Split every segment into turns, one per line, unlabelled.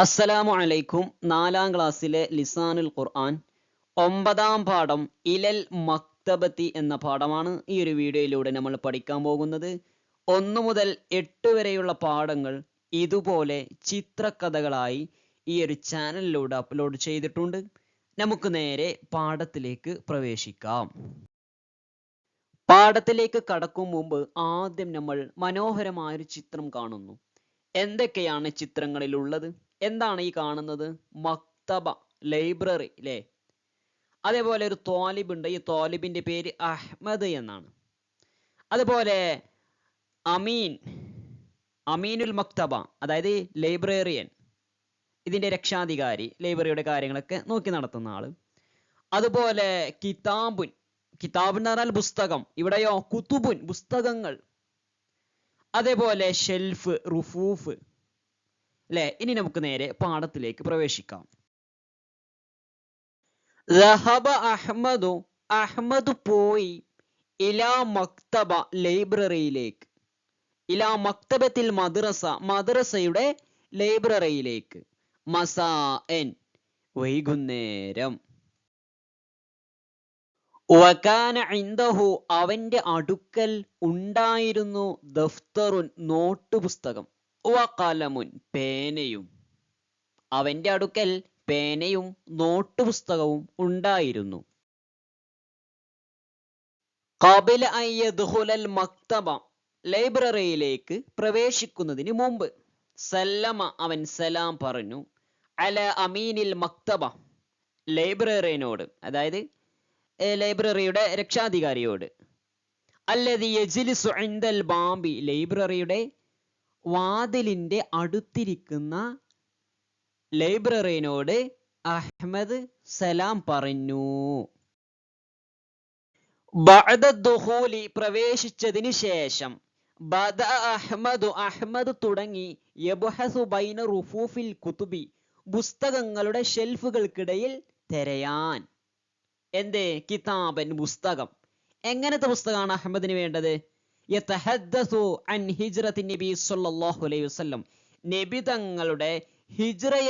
അസ്സലാമു അലൈക്കും. നാലാം ക്ലാസ്സിലെ ലിസാനുൽ ഖുർആൻ ഒമ്പതാം പാഠം ഇലൽ മക്തബത്തി എന്ന പാഠമാണ് ഈ ഒരു വീഡിയോയിലൂടെ നമ്മൾ പഠിക്കാൻ പോകുന്നത്. ഒന്ന് മുതൽ എട്ട് വരെയുള്ള പാഠങ്ങൾ ഇതുപോലെ ചിത്രകഥകളായി ഈ ഒരു ചാനലിലൂടെ അപ്ലോഡ് ചെയ്തിട്ടുണ്ട്. നമുക്ക് നേരെ പാഠത്തിലേക്ക് പ്രവേശിക്കാം. പാഠത്തിലേക്ക് കടക്കും മുമ്പ് ആദ്യം നമ്മൾ മനോഹരമായൊരു ചിത്രം കാണുന്നു. എന്തൊക്കെയാണ് ചിത്രങ്ങളിൽ ഉള്ളത് എന്താണ് ഈ കാണുന്നത്? മക്തബ ലൈബ്രറി അല്ലേ അതേപോലെ ഒരു തോലിബ് ഉണ്ട്. ഈ തോലിബിന്റെ പേര് അഹ്മദ് എന്നാണ്. അതുപോലെ അമീൻ അമീനുൽ മക്തബ അതായത് ലൈബ്രറിയൻ ഇതിന്റെ രക്ഷാധികാരി ലൈബ്രറിയുടെ കാര്യങ്ങളൊക്കെ നോക്കി നടത്തുന്ന ആൾ. അതുപോലെ കിതാബുൻ കിതാബ് എന്ന് പറഞ്ഞാൽ പുസ്തകം. ഇവിടെയോ കുത്തുബുൻ പുസ്തകങ്ങൾ. അതേപോലെ ഷെൽഫ് റുഫൂഫ് അല്ലെ ഇനി നമുക്ക് നേരെ പാഠത്തിലേക്ക് പ്രവേശിക്കാം. റഹബ അഹ്മദു അഹ്മദ് പോയി ഇലാ മക്തബ ലൈബ്രറിയിലേക്ക്. ഇലാ മക്തബത്തിൽ മദ്രസ മദ്രസയുടെ ലൈബ്രറിയിലേക്ക്. മസാൻ വൈകുന്നേരം. വകാന ഇൻദഹു അവന്റെ അടുക്കൽ ഉണ്ടായിരുന്നു ദഫ്തറുൻ നോട്ട് പുസ്തകം. വകലമുൻ പേനയും. അവന്റെ അടുക്കൽ പേനയും നോട്ടുപുസ്തകവും ഉണ്ടായിരുന്നു. ഖബല അൻ യദ്ഖുലൽ മക്തബ ലൈബ്രറിയിലേക്ക് പ്രവേശിക്കുന്നതിന് മുമ്പ് സല്ലമ അവൻ സലാം പറഞ്ഞു അല അമീനിൽ മക്തബ ലൈബ്രറിയനോട് അതായത് ലൈബ്രറിയുടെ രക്ഷാധികാരിയോട്. അല്ലതി യജ്ലിസു ബാബി ലൈബ്രറിയുടെ വാതിലിന്റെ അടുത്തിരിക്കുന്ന ലൈബ്രറിയനോട് അഹമ്മദ് സലാം പറഞ്ഞു. ബഅദ ദുഖൂലി പ്രവേശിച്ചതിന് ശേഷം ബദ അഹ്മദു അഹ്മദ് തുടങ്ങി യബ്ഹസു ബൈന റുഫൂഫിൽ കുതുബി പുസ്തകങ്ങളുടെ ഷെൽഫുകൾക്കിടയിൽ തിരയാൻ. എന്തേ? കിതാബൻ പുസ്തകം. എങ്ങനത്തെ പുസ്തകമാണ് അഹമ്മദിന് വേണ്ടത്? അൻ ഹിജ്റത്തി നബി സല്ലല്ലാഹു അലൈഹി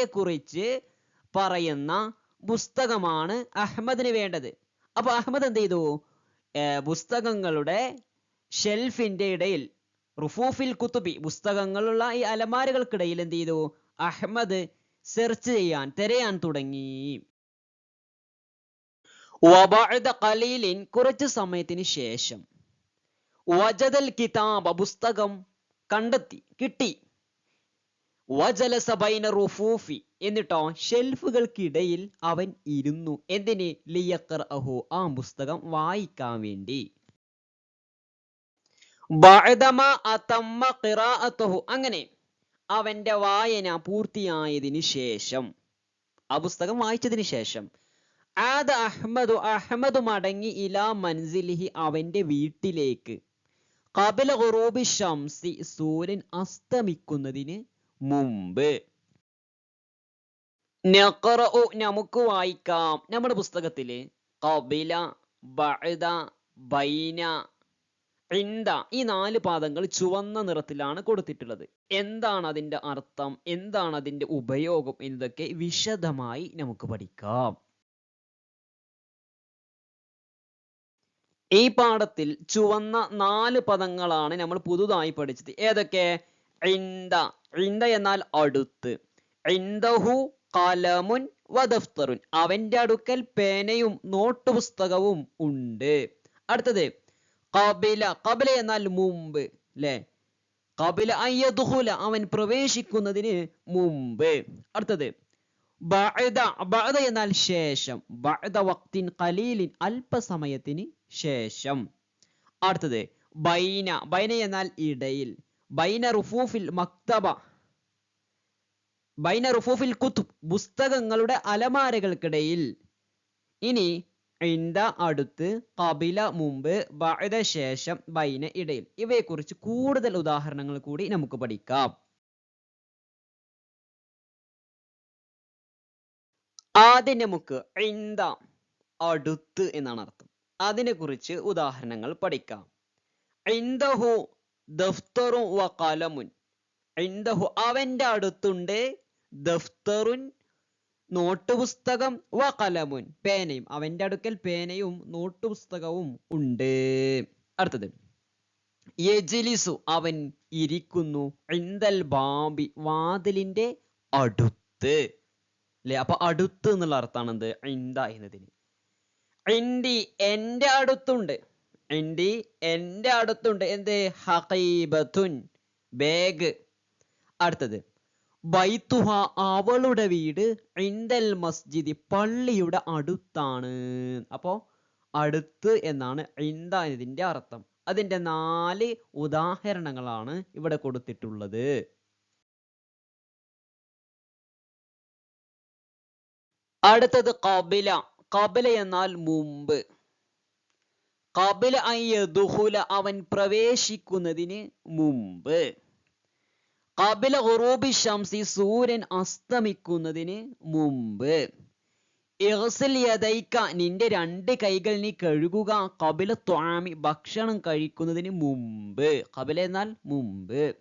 കുറിച്ച് പറയുന്ന പുസ്തകമാണ് അഹമ്മദിന് വേണ്ടത്. അപ്പൊ അഹമ്മദ് എന്ത് ചെയ്തു? പുസ്തകങ്ങളുടെ ഷെൽഫിന്റെ ഇടയിൽ റുഫൂഫിൽ കുത്തുബി പുസ്തകങ്ങളുള്ള ഈ അലമാരകൾക്കിടയിൽ എന്ത് ചെയ്തു? അഹമ്മദ് സെർച്ച് ചെയ്യാൻ തിരയാൻ തുടങ്ങി. കുറച്ച് സമയത്തിന് ശേഷം. വജദൽ കിതാബ പുസ്തകം കണ്ടെത്തി കിട്ടി. വജലസ ബൈന റുഫൂഫി. എന്നിട്ടോ ഷെൽഫുകൾക്കിടയിൽ അവൻ ഇരുന്നു. എന്തിന്? ലിയക്കർ അഹു ആ പുസ്തകം വായിക്കാൻ വേണ്ടി. അങ്ങനെ അവന്റെ വായന പൂർത്തിയായതിന് ശേഷം ആ പുസ്തകം വായിച്ചതിന് ശേഷം ആദ അഹ്മദു അഹ്മദ് മടങ്ങി ഇലാ മൻസിലിഹി അവന്റെ വീട്ടിലേക്ക് കബല ഖുറൂബി ഷംസി സൂര്യൻ അസ്തമിക്കുന്നതിന് മുമ്പ്. നമുക്ക് വായിക്കാം. നമ്മുടെ പുസ്തകത്തിൽ കബില ബഅദ ബൈന ഇന്ദ ഈ നാല് പാദങ്ങൾ ചുവന്ന നിറത്തിലാണ് കൊടുത്തിട്ടുള്ളത്. എന്താണ് അതിന്റെ അർത്ഥം? എന്താണ് അതിന്റെ ഉപയോഗം? എന്നതൊക്കെ വിശദമായി നമുക്ക് പഠിക്കാം. ഈ പാഠത്തിൽ ചുവന്ന നാല് പദങ്ങളാണ് നമ്മൾ പുതുതായി പഠിച്ചത്. ഏതൊക്കെ? ഇന്ദ ഇന്ദ എന്നാൽ അടുത്ത്. ഇന്ദഹു കലമുൻ വദഫ്തറുൻ. അവന്റെ അടുക്കൽ പേനയും നോട്ട് പുസ്തകവും ഉണ്ട്. അടുത്തത് കബില. കബില എന്നാൽ മുമ്പ് അല്ലെ കബില അയ്യദുഹുല അവൻ പ്രവേശിക്കുന്നതിന് മുമ്പ്. അടുത്തത് ബഅദ. ബഅദ എന്നാൽ ശേഷം. ബഅദ വക്തിൻ ഖലീലിൻ. അല്പസമയത്തിന് ശേഷം. അടുത്തത് ബൈന ബൈന എന്നാൽ ഇടയിൽ. ബൈന റുഫൂഫിൽ മക്തബ. ബൈന റുഫൂഫിൽ കുത്തുബ് പുസ്തകങ്ങളുടെ അലമാരകൾക്കിടയിൽ. ഇനി ഇന്ത അടുത്ത് കബില മുമ്പ് ബഅദ ശേഷം ബൈന ഇടയിൽ. ഇവയെക്കുറിച്ച് കൂടുതൽ ഉദാഹരണങ്ങൾ കൂടി നമുക്ക് പഠിക്കാം. ആദ്യം നമുക്ക് ഇന്ത അടുത്ത് എന്നാണ് അർത്ഥം. അതിനെ കുറിച്ച് ഉദാഹരണങ്ങൾ പഠിക്കാം. ഇന്ദഹു ദഫ്തറും വ കലമുൻ അവന്റെ അടുത്തുണ്ട് ദഫ്തറുൻ നോട്ട് പുസ്തകം വ പേനയും അവന്റെ അടുക്കൽ പേനയും നോട്ട് പുസ്തകവും ഉണ്ട്. അടുത്തത്. യജ്ലിസു അവൻ ഇരിക്കുന്നു ഇന്ദൽ ബാബി വാതിലിന്റെ അടുത്ത്. അല്ലെ അപ്പൊ അടുത്ത് എന്നുള്ള അർത്ഥമാണ് എന്ത് ഇന്ദ എന്നതിന്. ഇന്തി എന്റെ അടുത്തുണ്ട്. ഇൻഡി എന്റെ അടുത്തുണ്ട്. എന്ത്? ഹഖീബത്തുൻ. ബാഗ് അടുത്തത്. ബൈത്തുഹ അവളുടെ വീട് ഇന്ദൽ മസ്ജിദ് പള്ളിയുടെ അടുത്താണ്. അപ്പോ അടുത്ത് എന്നാണ് ഇന്ദ എന്നതിന്റെ അർത്ഥം. അതിന്റെ നാല് ഉദാഹരണങ്ങളാണ് ഇവിടെ കൊടുത്തിട്ടുള്ളത്. അടുത്തത് കബില കബില എന്നാൽ മുമ്പ്. കബല അയ്യദുഹുല അവൻ പ്രവേശിക്കുന്നതിന് മുമ്പ്. കബില ഉറൂബി ഷംസി സൂര്യൻ അസ്തമിക്കുന്നതിന് മുമ്പ്. ഇഹ്സിൽ യദൈക്ക നിന്റെ രണ്ട് കൈകൾ നീ കഴുകുക. കപില ത്വാമി ഭക്ഷണം കഴിക്കുന്നതിന് മുമ്പ്. കപില എന്നാൽ മുമ്പ്.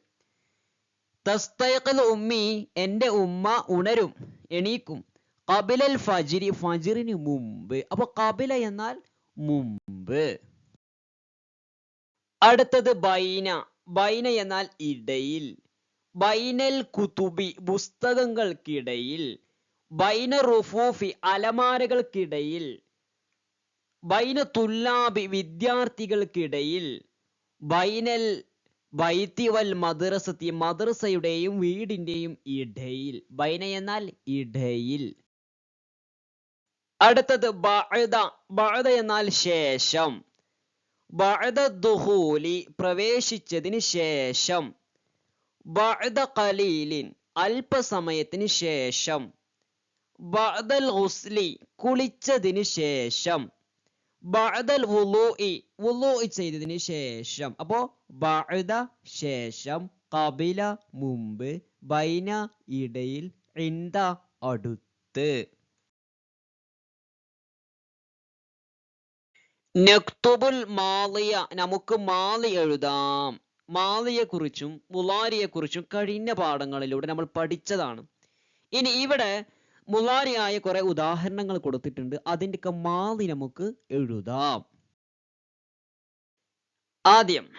തസ്തയക്കൽ ഉമ്മി എന്റെ ഉമ്മ ഉണരും എണീക്കും. കപിലൽ ഫജിരി ഫജിറിന് മുമ്പ്. അപ്പൊ കബില എന്നാൽ മുമ്പ്. അടുത്തത് ബൈന. ബൈന എന്നാൽ ഇടയിൽ. ബൈനൽ കുതുബി പുസ്തകങ്ങൾക്കിടയിൽ. ബൈന റുഫൂഫി അലമാരകൾക്കിടയിൽ. ബൈന തുല്ലാബി വിദ്യാർത്ഥികൾക്കിടയിൽ. ബൈനൽ വൈത്തിവൽ മദ്രസത്തി മദ്രസയുടെയും വീടിന്റെയും ഇടയിൽ. ബൈന എന്നാൽ ഇടയിൽ. അടുത്തത് ബഅദ ബഅദ എന്നാൽ ശേഷം. ബഅദ ദുഹൂലി പ്രവേശിച്ചതിന് ശേഷം. ബഅദ ഖലീലിൻ അല്പസമയത്തിന് ശേഷം. ബഅദൽ ഹുസ്ലി കുളിച്ചതിന് ശേഷം. ബഅദൽ വുളൂഇ വുളൂ ചെയ്തതിന് ശേഷം. അപ്പോ ബഅദ ശേഷം കബില മുമ്പ് ബൈന ഇടയിൽ ഇന്ത അടുത്ത്. നക്തുബുൽ മാളിയ നമുക്ക് മാലി എഴുതാം. മാലിയെ കുറിച്ചും മുലാരിയെ കുറിച്ചും കഴിഞ്ഞ പാഠങ്ങളിലൂടെ നമ്മൾ പഠിച്ചതാണ്. ഇനി ഇവിടെ മുലാരിയായ കുറെ ഉദാഹരണങ്ങൾ കൊടുത്തിട്ടുണ്ട്. അതിന്റെയൊക്കെ മാലി നമുക്ക് എഴുതാം. ആദ്യം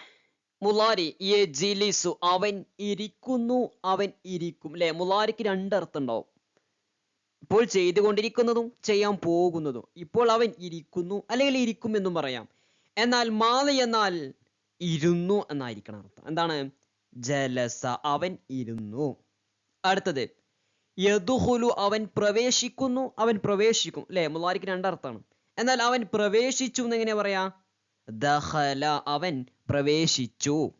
മുലാരി ജിലിസു അവൻ ഇരിക്കുന്നു അവൻ ഇരിക്കും അല്ലെ മുലാരിക്ക് രണ്ടർത്ഥം ഉണ്ടാവും. ഇപ്പോൾ ചെയ്തുകൊണ്ടിരിക്കുന്നതും ചെയ്യാൻ പോകുന്നതും. ഇപ്പോൾ അവൻ ഇരിക്കുന്നു അല്ലെങ്കിൽ ഇരിക്കും എന്നും പറയാം. എന്നാൽ മാലി എന്നാൽ ഇരുന്നു എന്നായിരിക്കണം അർത്ഥം. എന്താണ്? ജലസ അവൻ ഇരുന്നു. അടുത്തത് യദുഹുലു അവൻ പ്രവേശിക്കുന്നു അവൻ പ്രവേശിക്കും. അല്ലെ മുലാരിക്ക് രണ്ടർത്ഥമാണ് എന്നാൽ അവൻ പ്രവേശിച്ചു എന്ന് എങ്ങനെ പറയാ? ദഹല അവൻ പ്രവേശിച്ചു.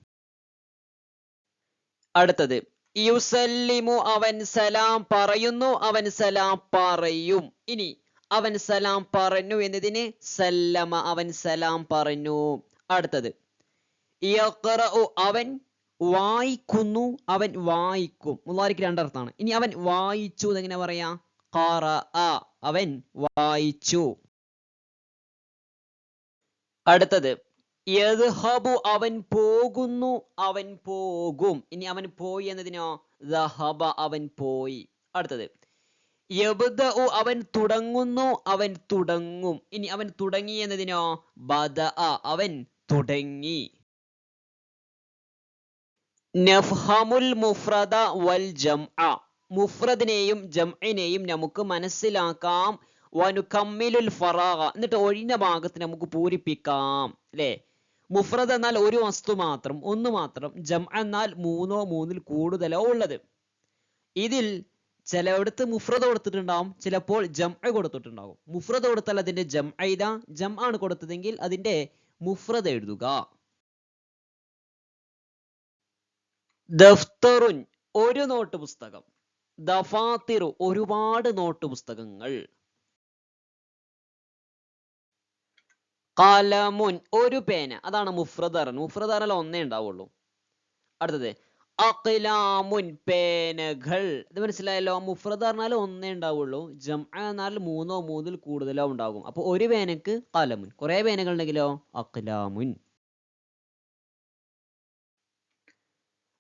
അടുത്തത് യുസല്ലിമു അവൻ സലാം പറയുന്നു അവൻ സലാം പറയും. ഇനി അവൻ സലാം പറഞ്ഞു എന്നതിന് സല്ലമ അവൻ സലാം പറഞ്ഞു. അടുത്തത്. അവൻ വായിക്കുന്നു അവൻ വായിക്കും. മുള്ളാരിക്ക് രണ്ടർത്ഥമാണ്. ഇനി അവൻ വായിച്ചു എന്നെങ്ങനെ പറയാ? അവൻ വായിച്ചു. അടുത്തത്. യദ്ഹബു അവൻ പോകുന്നു അവൻ പോകും. ഇനി അവൻ പോയി എന്നതിനോ? ദഹബ അവൻ പോയി. അടുത്തത്. യബ്ദഉ അവൻ തുടങ്ങുന്നു അവൻ തുടങ്ങും. ഇനി അവൻ തുടങ്ങി എന്നതിനോ? ബദ അവൻ തുടങ്ങി. നഫ്ഹമുൽ മുഫ്രദ വൽ ജംഅ. മുഫ്രദിനെയും ജംഇനെയും നമുക്ക് മനസ്സിലാക്കാം. വനുകമ്മിലുൽ ഫറാഗ. എന്നിട്ട് ഒഴിഞ്ഞ ഭാഗത്ത് നമുക്ക് പൂരിപ്പിക്കാം. അല്ലേ? മുഫ്രദ് എന്നാൽ ഒരു വസ്തു മാത്രം ഒന്ന് മാത്രം. ജം എന്നാൽ മൂന്നോ മൂന്നിൽ കൂടുതലോ ഉള്ളത്. ഇതിൽ ചിലയിടത്ത് മുഫ്രദ് കൊടുത്തിട്ടുണ്ടാവും ചിലപ്പോൾ ജം കൊടുത്തിട്ടുണ്ടാവും മുഫ്രദ് കൊടുത്താൽ അതിന്റെ ജം ഐത ജം ആണ് കൊടുത്തതെങ്കിൽ അതിന്റെ മുഫ്രദ് എഴുതുക. ദഫ്തറുൻ ഒരു നോട്ട് പുസ്തകം. ദഫാത്തിറു ഒരുപാട് നോട്ട് പുസ്തകങ്ങൾ. കലമുൻ ഒരു പേന. അതാണ് മുഫ്രദറൻ മുഫ്രദറൽ ഒന്നേ ഉണ്ടാവുള്ളൂ. അടുത്തത് അഖിലാമുൻ പേനകൾ. ഇത് മനസ്സിലായല്ലോ? മുഫ്രദ് പറഞ്ഞാൽ ഒന്നേ ഉണ്ടാവുള്ളൂ. ജം എന്നാൽ മൂന്നോ മൂന്നിൽ കൂടുതലോ ഉണ്ടാകും. അപ്പൊ ഒരു പേനക്ക് കലമുൻ. കുറെ പേനകൾ ഉണ്ടെങ്കിലോ? അഖിലാമുൻ.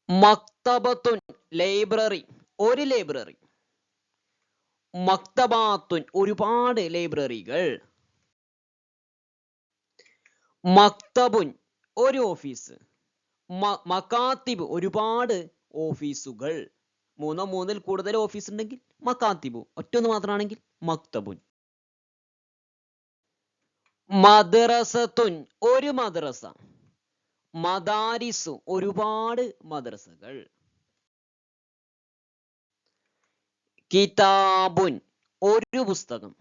മക്തബത്തുൻ ലൈബ്രറി. ഒരു ലൈബ്രറി. മക്തബാത്തുൻ ഒരുപാട് ലൈബ്രറികൾ. മക്തബുൻ ഒരു ഓഫീസ്. മക്കാത്തിബ് ഒരുപാട് ഓഫീസുകൾ. മൂന്നോ മൂന്നിൽ കൂടുതൽ ഓഫീസ് ഉണ്ടെങ്കിൽ മക്കാത്തിബു ഒറ്റൊന്ന് മാത്രമാണെങ്കിൽ മക്തബുൻ. മദ്രസത്തുൻ ഒരു മദ്രസ. മദാരിസു ഒരുപാട് മദ്രസകൾ. കിതാബുൻ ഒരു പുസ്തകം.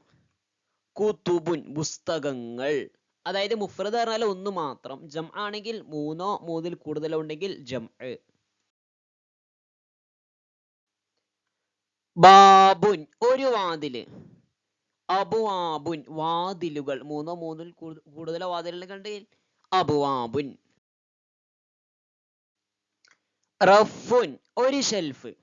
കുതുബുൻ പുസ്തകങ്ങൾ. അതായത് മുഫ്രദ് പറഞ്ഞാൽ ഒന്ന് മാത്രം. ജം ആണെങ്കിൽ മൂന്നോ മൂന്നിൽ കൂടുതലോ ഉണ്ടെങ്കിൽ ജം ബാബുൻ ഒരു വാതിൽ അബുവാബുൻ വാതിലുകൾ. മൂന്നോ മൂന്നിൽ കൂടുതലോ വാതിലുകൾ കണ്ടെങ്കിൽ അബുവാബുൻ. റഫുൻ ഒരു ഷെൽഫ്.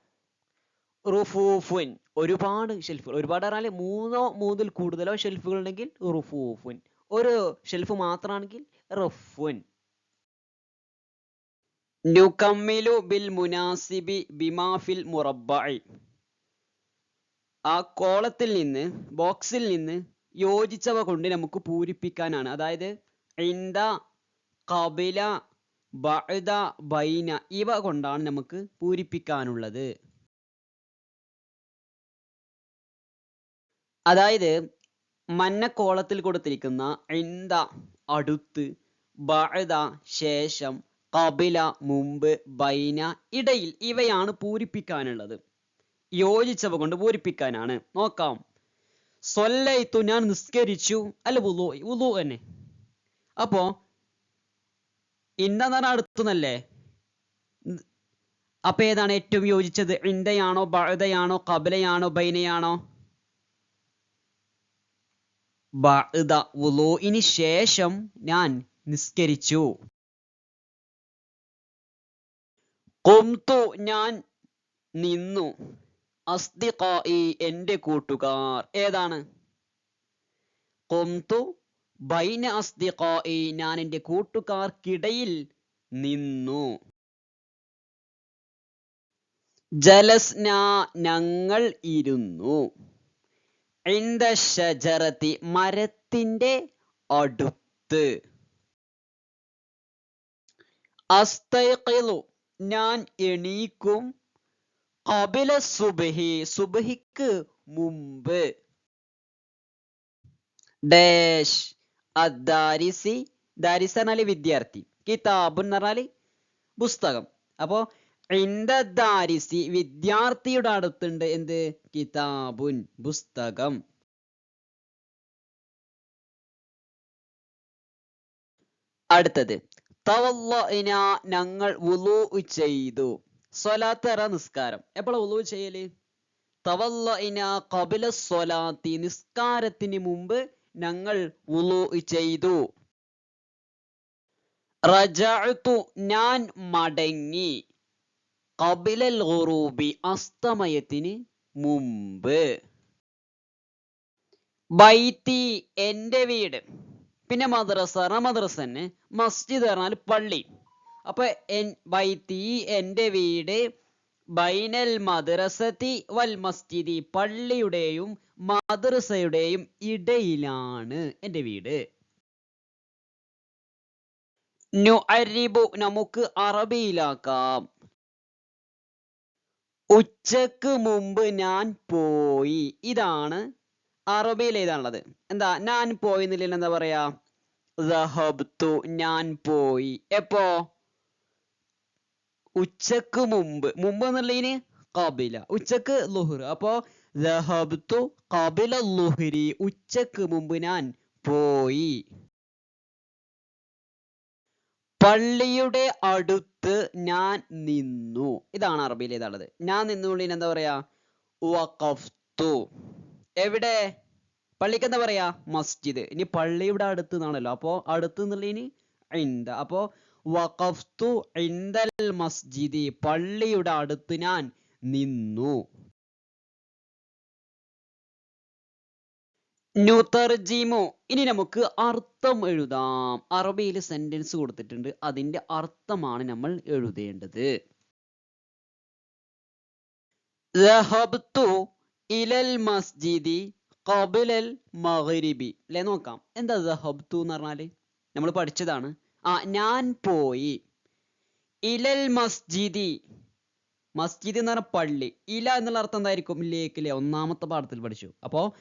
റുഫൂഫുൻ ഒരുപാട് ഷെൽഫുകൾ. ഒരുപാട് പറഞ്ഞാൽ മൂന്നോ മൂന്നിൽ കൂടുതലോ ഷെൽഫുകൾ ഉണ്ടെങ്കിൽ റുഫൂഫുൻ. ഒരു ഷെൽഫ് മാത്രമാണെങ്കിൽ റഫുൻ നുകമ്മിലു ബിൽ മുനാസിബി ബിമാഫിൽ മുറബായി ആ കോളത്തിൽ നിന്ന് ബോക്സിൽ നിന്ന് യോജിച്ചവ കൊണ്ട് നമുക്ക് പൂരിപ്പിക്കാനാണ്. അതായത് ഇന്ത കബില ബഅദ ബൈന ഇവ കൊണ്ടാണ് നമുക്ക് പൂരിപ്പിക്കാനുള്ളത്. അതായത് മന്നക്കോളത്തിൽ കൊടുത്തിരിക്കുന്ന ഇന്ത അടുത്ത് ബഅദ ശേഷം കബില മുമ്പ് ബൈന ഇടയിൽ ഇവയാണ് പൂരിപ്പിക്കാനുള്ളത്. യോജിച്ചവ കൊണ്ട് പൂരിപ്പിക്കാനാണ്. നോക്കാം. സൊല്ലൈത്തു ഞാൻ നിസ്കരിച്ചു. അല്ല ഉലു ഉലു തന്നെ. അപ്പോ ഇന്ന അടുത്തുന്നല്ലേ അപ്പൊ ഏതാണ് ഏറ്റവും യോജിച്ചത്? ഇന്ദയാണോ ബഅദയാണോ കബലയാണോ ബൈനയാണോ? വുളുഇന് ശേഷം ഞാൻ നിസ്കരിച്ചു. ഖുംതു ഞാൻ നിന്നു. അസ്ദിഖായി എന്റെ കൂട്ടുകാർ. ഏതാണ്? ഖുംതു ബൈന അസ്ദിഖായി ഞാൻ എന്റെ കൂട്ടുകാർക്കിടയിൽ നിന്നു. ജലസ്ന ഞങ്ങൾ ഇരുന്നു. ഇന്ദ മരത്തിന്റെ അടുത്ത്. അസ്തൈഖിലു ഞാൻ എണീക്കും കബില സുബഹി സുബഹിക്ക് മുമ്പ്. ഡാഷ് അദ്ദാരിസി ദാരിസ എന്നാൽ വിദ്യാർത്ഥി. കിതാബ് എന്ന് പറഞ്ഞാൽ പുസ്തകം. അപ്പോ ദാരിസി വിദ്യാർത്ഥിയുടെ അടുത്തുണ്ട് എന്ത്? കിതാബുൻ പുസ്തകം. അടുത്തത് തവല്ല ഞങ്ങൾ വുളു ചെയ്തു. സ്വലാത്ത് നിസ്കാരം. എപ്പോഴാ വുളു ചെയ്യൽ? തവല്ല കബില സ്വലാത്തി നിസ്കാരത്തിന് മുമ്പ് ഞങ്ങൾ വുളു ചെയ്തു. റജഅതു ഞാൻ മടങ്ങി. കബിലൽ ഗുറൂബി അസ്തമയത്തിന് മുമ്പ്. ബൈത്തി എന്റെ വീട്. പിന്നെ മദ്രസ മദ്രസ തന്നെ. മസ്ജിദ് പറഞ്ഞാൽ പള്ളി. അപ്പൊ ബൈത്തി എന്റെ വീട് ബൈനൽ മദ്രസത്തി വൽ മസ്ജിദി പള്ളിയുടെയും മദ്രസയുടെയും ഇടയിലാണ് എന്റെ വീട്. നു അരിബു നമുക്ക് അറബിയിലാക്കാം. ഉച്ചയ്ക്ക് മുമ്പ് ഞാൻ പോയി. ഇതാണ് അറബിയിൽ ഏതാണുള്ളത് എന്താ? ഞാൻ പോയി എന്നില്ല എന്താ പറയാ? റഹബ്തു ഞാൻ പോയി. എപ്പോ? ഉച്ചയ്ക്ക് മുമ്പ്. മുമ്പ് എന്നുള്ളതിന് കബില ഉച്ചയ്ക്ക് ലുഹർ. അപ്പോ റഹബ്തു കബില ലുഹരി. ഉച്ചയ്ക്ക് മുമ്പ് ഞാൻ പോയി. പള്ളിയുടെ അടുത്ത് ഞാൻ നിന്നു. ഇതാണ് അറബിയിൽ ഇതാണത് ഞാൻ നിന്നുള്ളിന് എന്താ പറയാ? എവിടെ? പള്ളിക്ക് എന്താ പറയാ? മസ്ജിദ്. ഇനി പള്ളിയുടെ അടുത്ത് നിന്നാണല്ലോ അപ്പോ അടുത്ത് എന്നുള്ളതിന് ഇന്ത അപ്പോ വഖഫ്തു ഇന്ദൽ മസ്ജിദി. പള്ളിയുടെ അടുത്ത് ഞാൻ നിന്നു. നുതർജിമു ഇനി നമുക്ക് അർത്ഥം എഴുതാം. അറബിയിൽ സെന്റൻസ് കൊടുത്തിട്ടുണ്ട്. അതിന്റെ അർത്ഥമാണ് നമ്മൾ എഴുതേണ്ടത്. ഇലൽ മസ്ജിദി അല്ലെ നോക്കാം. എന്താ ദഹബ്തു എന്ന് പറഞ്ഞാൽ? നമ്മൾ പഠിച്ചതാണ്. ആ ഞാൻ പോയി. ഇലൽ മസ്ജിദി മസ്ജിദ് എന്ന് പറഞ്ഞ പള്ളി. ഇല എന്നുള്ള അർത്ഥം എന്തായിരിക്കും? ലേക്കിലെ ഒന്നാമത്തെ പാഠത്തിൽ പഠിച്ചു. അപ്പോ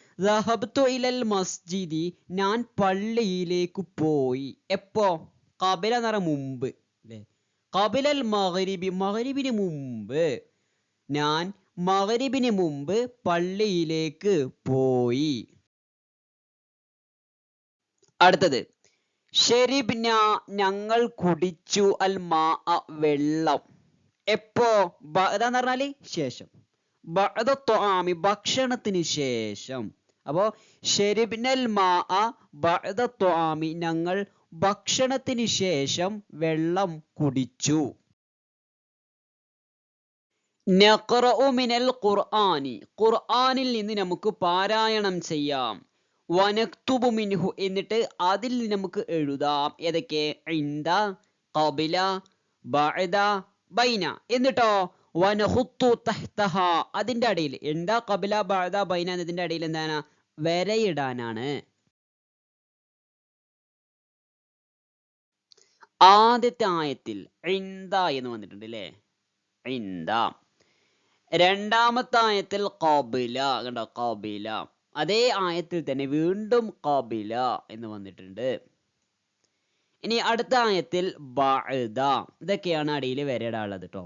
ഇലൽ മസ്ജിദി. ഞാൻ പള്ളിയിലേക്ക് പോയി. എപ്പോ? കബില എന്ന് പറഞ്ഞ മുമ്പ്. അല്ലേ? കബിലൽ മഹരിബി മഹരിബിന് മുമ്പ്. ഞാൻ മഹരിബിന് മുമ്പ് പള്ളിയിലേക്ക് പോയി. അടുത്തത്. ഷെരിബ്ന ഞങ്ങൾ കുടിച്ചു അൽ മാ വെള്ളം. എപ്പോ? ബഅദ എന്ന് പറഞ്ഞാൽ ശേഷം. ത്വാമി ഭക്ഷണത്തിന് ശേഷം. അപ്പോ ഷെരിബ്നൽ മാ ബഅദ ത്വാമി ഞങ്ങൾ ഭക്ഷണത്തിന് ശേഷം വെള്ളം കുടിച്ചു. മിനൽ ഖുർആനി ഖുർആനിൽ നിന്ന് നമുക്ക് പാരായണം ചെയ്യാം. വനക്തുബു മിൻഹു എന്നിട്ട് അതിൽ നമുക്ക് എഴുതാം. ഏതൊക്കെ? ഇന്ത ഖബില ബഅദ ബൈന. എന്നിട്ടോ? വനഹുത്തു തഹ്തഹ. അതിന്റെ അടിയിൽ. എന്താ കബില ബഅദ ബൈന എന്നതിന്റെ അടിയിൽ എന്താണ്? വരയിടാനാണ്. ആദ്യത്തെ ആയത്തിൽ ഇന്ദ എന്ന് വന്നിട്ടുണ്ട് അല്ലേ ഇന്ദ രണ്ടാമത്തെ ആയത്തിൽ കബില. കണ്ടോ? കബില. അതേ ആയത്തിൽ തന്നെ വീണ്ടും കബില എന്ന് വന്നിട്ടുണ്ട്. ഇനി അടുത്ത ആയത്തിൽ ബഅദ. ഇതൊക്കെയാണ് അടിയിൽ വരയിടാനുള്ളത് കേട്ടോ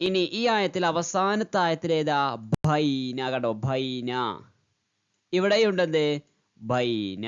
ഇനി ഈ ആയത്തിൽ അവസാനത്തെ ആയത്തിൽ ഏതാ? ഭൈന കണ്ടോ? ഭൈന ഇവിടെയുണ്ടെന്ത് ബൈന.